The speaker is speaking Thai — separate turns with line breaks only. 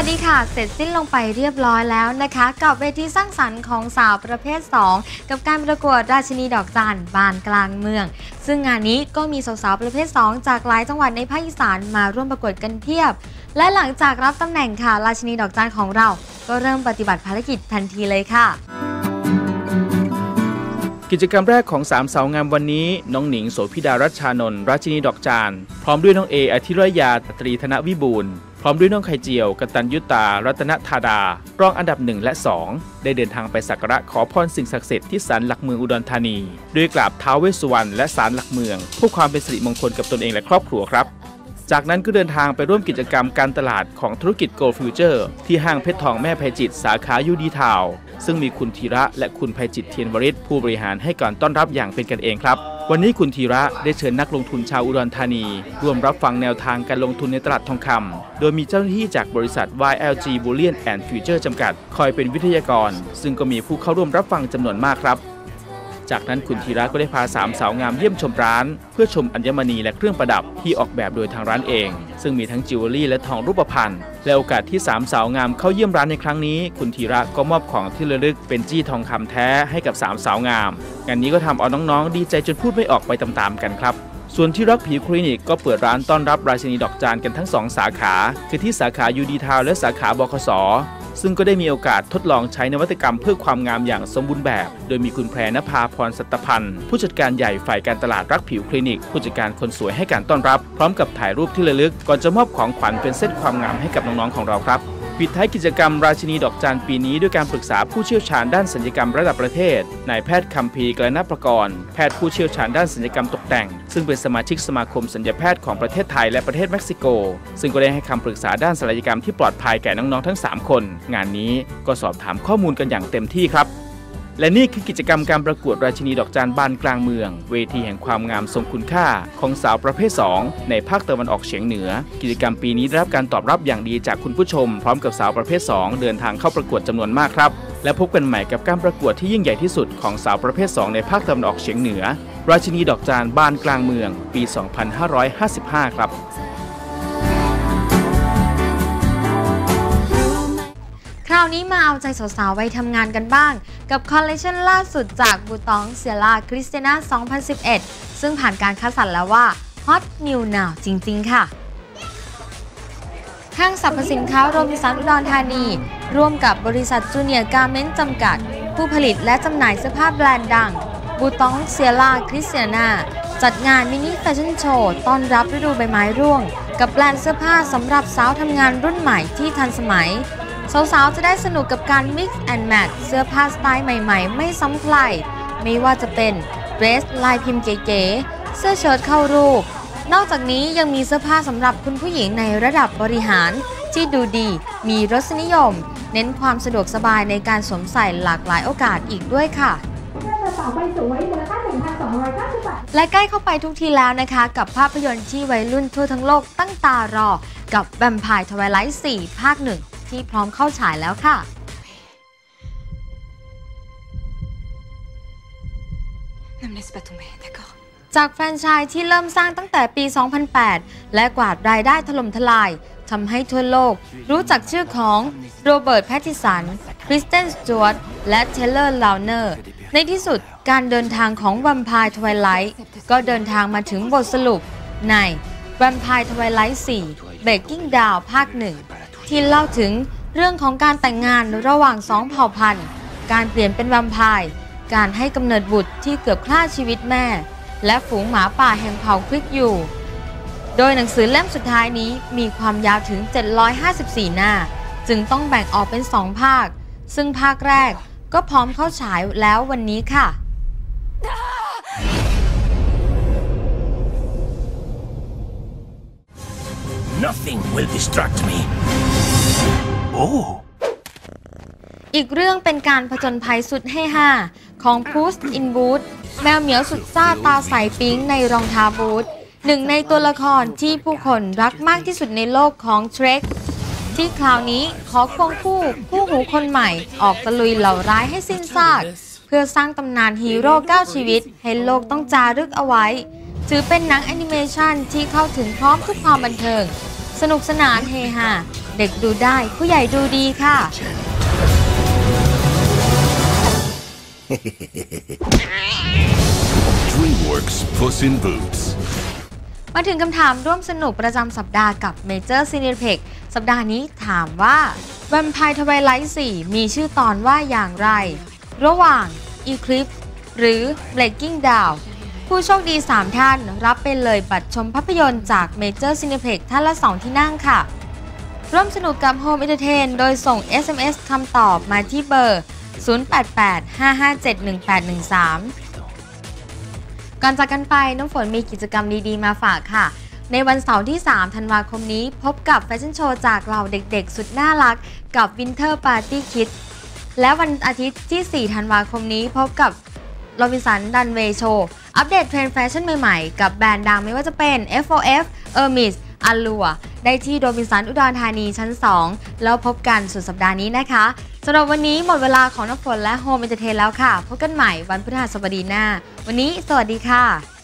วัสดีค่ะ เสร็จสิ้นลงไปเรียบร้อยแล้วนะคะ กับเวทีสร้างสรรค์ของสาวประเภท 2 กับการประกวดราชินีดอกจันบานกลางเมือง ซึ่งงานนี้ก็มีสาวๆประเภท 2 จากหลายจังหวัดในภาคอีสานมาร่วมประกวดกันเพียบ และหลังจากรับตำแหน่งค่ะ ราชินีดอกจันของเรา ก็เริ่มปฏิบัติภารกิจทันทีเลยค่ะ
กิจกรรมแรกของสามสาวงามวันนี้ น้องหนิงโสภิดารัชชานนท์ราชินีดอกจานพร้อมด้วยน้องเออธิรยาตรีธนวิบูล ร้อมด้วยน้องไข่เจียวกตัญยุตา รัตนธาดา รองอันดับหนึ่งและ 2 ได้เดินทางไปสักการะขอพรสิ่งศักดิ์สิทธิ์ที่ศาลหลักเมืองอุดรธานีด้วยกราบท้าวเวสสุวรรณและศาลหลักเมืองเพื่อความเป็นสิริมงคลกับตนเองและครอบครัวครับจากนั้นก็เดินทางไปร่วมกิจกรรมการตลาดของธุรกิจ Go Future ที่ห้างเพชรทองแม่ไพจิตสาขายูดีทาว ซึ่งมีคุณธีระและคุณไพจิตเทียนวริศผู้บริหารให้การต้อนรับอย่างเป็นกันเองครับ วันนี้คุณธีระได้เชิญนักลงทุนชาวอุดรธานี ร่วมรับฟังแนวทางการลงทุนในตลาดทองคำ โดยมีเจ้าหน้าที่จากบริษัท YLG Bullion and Future จำกัด คอยเป็นวิทยากร ซึ่งก็มีผู้เข้าร่วมรับฟังจำนวนมากครับ จากนั้นคุณธีระก็ได้พาสามสาวงามเยี่ยมชมร้าน เพื่อชมอัญมณีและเครื่องประดับที่ออกแบบโดยทางร้านเอง ซึ่งมีทั้งจิวเวลรี่และทองรูปพรรณและโอกาสที่สามสาวงามเข้าเยี่ยมร้านในครั้งนี้ คุณธีระก็มอบของที่ระลึกเป็นจี้ทองคำแท้ให้กับสามสาวงามงานนี้ก็ทำเอาน้องๆ ดีใจจนพูดไม่ออกไปตามๆกันครับส่วนที่รักผิวคลินิกก็เปิดร้านต้อนรับราชินีดอกจานกันทั้งสองสาขา คือที่สาขายูดีทาวและสาขาบคส ซึ่งก็ได้มีโอกาสทดลองใช้นวัตกรรมเพื่อความงามอย่างสมบูรณ์แบบ โดยมีคุณแพรนภาพรสัตพันธ์ ผู้จัดการใหญ่ฝ่ายการตลาดรักผิวคลินิก ผู้จัดการคนสวยให้การต้อนรับ พร้อมกับถ่ายรูปที่ระลึก ก่อนจะมอบของขวัญเป็นเซตความงามให้กับน้องๆของเราครับ ปิดท้ายกิจกรรมราชินีดอกจันปีนี้ด้วยการปรึกษาผู้เชี่ยวชาญด้านสัญญกรรมระดับประเทศนายแพทย์คัมพีกรณประกรณ์แพทย์ผู้เชี่ยวชาญด้านสัญญกรรมตกแต่ง ซึ่งเป็นสมาชิกสมาคมสัญญแพทย์ของประเทศไทยและประเทศเม็กซิโก ซึ่งก็ได้ให้คำปรึกษาด้านศัลยกรรมที่ปลอดภัยแก่น้องๆทั้ง 3 คน งานนี้ก็สอบถามข้อมูลกันอย่างเต็มที่ครับ และนี่คือกิจกรรมการประกวดราชินีดอกจานบานกลางเมือง เวทีแห่งความงามทรงคุณค่าของสาวประเภท 2 ในภาคตะวันออกเฉียงเหนือ กิจกรรมปีนี้ได้รับการตอบรับอย่างดีจากคุณผู้ชม พร้อมกับสาวประเภท 2 เดินทางเข้าประกวดจำนวนมากครับ และพบกันใหม่กับการประกวดที่ยิ่งใหญ่ที่สุดของสาวประเภท 2 ในภาคตะวันออกเฉียงเหนือ ราชินีดอกจานบานกลางเมือง ปี 2555 ครับ
คราวนี้มาเอาใจสาวๆไว้ทำงานกันบ้าง กับคอลเลคชันล่าสุดจากบูตองเซียร่าคริสเตน่า2011 ซึ่งผ่านการคัดสรรแล้วว่า Hot New Now จริง ๆ ค่ะห้างสรรพสินค้าโรบินสันอุดรธานี ร่วมกับบริษัทจูเนียร์การเมนต์จำกัด ผู้ผลิตและจำหน่ายเสื้อผ้าแบรนด์ดังบูตองเซียร่าคริสเตียนาจัดงานมินิแฟชั่นโชว์ต้อนรับฤดูใบไม้ร่วง กับแบรนด์เสื้อผ้าสำหรับสาวทำงานรุ่นใหม่ที่ทันสมัย สาวๆ จะได้สนุกกับการ Mix and Match เสื้อผ้าสไตล์ใหม่ๆ ไม่ซ้ำใคร ไม่ว่าจะเป็นเดรสลายพิมพ์เก๋ๆ เสื้อเชิ้ตเข้ารูป นอกจากนี้ยังมีเสื้อผ้าสำหรับคุณผู้หญิงในระดับบริหาร ที่ดูดี มีรสนิยม เน้นความสะดวกสบายในการสวมใส่หลากหลายโอกาสอีกด้วยค่ะ
กระเป๋าใบสวยมูลค่า1,290บาท
และใกล้เข้าไปทุกทีแล้วนะคะ กับภาพยนตร์ที่วัยรุ่นทั่วทั้งโลกตั้งตารอ กับแ a ม p ายทวายไลท์4ภาคหนึ่ง ที่พร้อมเข้าฉายแล้วค่ะ
Ne me laisse pas tomber, d'accord
จากแฟรนไชส์ที่เริ่มสร้างตั้งแต่ปี 2008 และกวาดรายได้ถล่มทลายทำให้ทั่วโลก รู้จักชื่อของโรเบิร์ต แพตติสัน คริสเตน สจวตและเทเลอร์ ลาวเนอร์ ในที่สุดการเดินทางของ v วม p ายทวายไลท์ก็เดินทางมาถึงบทสรุปใน v วม p ายทวายไลท์4 Breaking Down ภาคหนึ่ง ที่เล่าถึงเรื่องของการแต่งงานระหว่างสองเผ่าพันธุ์ การเปลี่ยนเป็นแวมไพร์การให้กำเนิดบุตรที่เกือบฆ่าชีวิตแม่ และฝูงหมาป่าแห่งเผ่าควิกอยู่ โดยหนังสือเล่มสุดท้ายนี้มีความยาวถึง 754 หน้า จึงต้องแบ่งออกเป็น2ภาค ซึ่งภาคแรกก็พร้อมเข้าฉายแล้ววันนี้ค่ะ
Nothing will distract me. Oh.
อีกเรื่องเป็นการผจญภัยสุดให้ห้าของพูสอินบูธแมวเหมียวสุดซ่าตาใสปิ๊งในรองเท้าบูธหนึ่งในตัวละครที่ผู้คนรักมากที่สุดในโลกของเทรคที่คราวนี้ขอควงคู่คู่หูคนใหม่ออกตะลุยเหล่าร้ายให้สิ้นซาก เพื่อสร้างตำนานฮีโร่เก้าชีวิต ให้โลกต้องจารึกเอาไว้ ถือเป็นหนังแอนิเมชันที่เข้าถึงพร้อมทุกความบันเทิง สนุกสนานเฮฮาเด็กดูได้ผู้ใหญ่ดูดีค่ะ
DreamWorks Puss in Boots.
มาถึงคำถามร่วมสนุกประจำสัปดาห์กับ Major c i n e p e x สัปดาห์นี้ถามว่า Vampire Twilight 4 มีชื่อตอนว่าอย่างไร ระหว่าง Eclipse หรือ Breaking Down ผู้โชคดี 3 ท่าน รับไปเลยบัตรชมภาพยนตร์จาก Major c i n e p e x ท่านละ 2 ที่นั่งค่ะ ร่วมสนุกกับ Home Entertain โดยส่ง SMS คำตอบมาที่เบอร์ 0885571813 ก่อนจากกันไปน้ำฝนมีกิจกรรมดีๆ มาฝากค่ะ ในวันเสาร์ที่ 3 ธันวาคมนี้ พบกับแฟชั่นโชว์จากเหล่าเด็กๆ สุดน่ารัก กับ Winter Party Kids และวันอาทิตย์ที่ 4 ธันวาคมนี้พบกับโรบินสันดันเวโช อัปเดตเทรนด์แฟชั่นใหม่ๆ กับแบรนด์ดังไม่ว่าจะเป็น FOF Hermes a l u a ได้ที่โดมินสันอุดรธานีชั้น 2 แล้วพบกันสุดสัปดาห์นี้นะคะสำหรับวันนี้หมดเวลาของน้ำฝนและโฮมเอนเตอร์เทนแล้วค่ะ พบกันใหม่วันพฤหัสบดีหน้า วันนี้สวัสดีค่ะ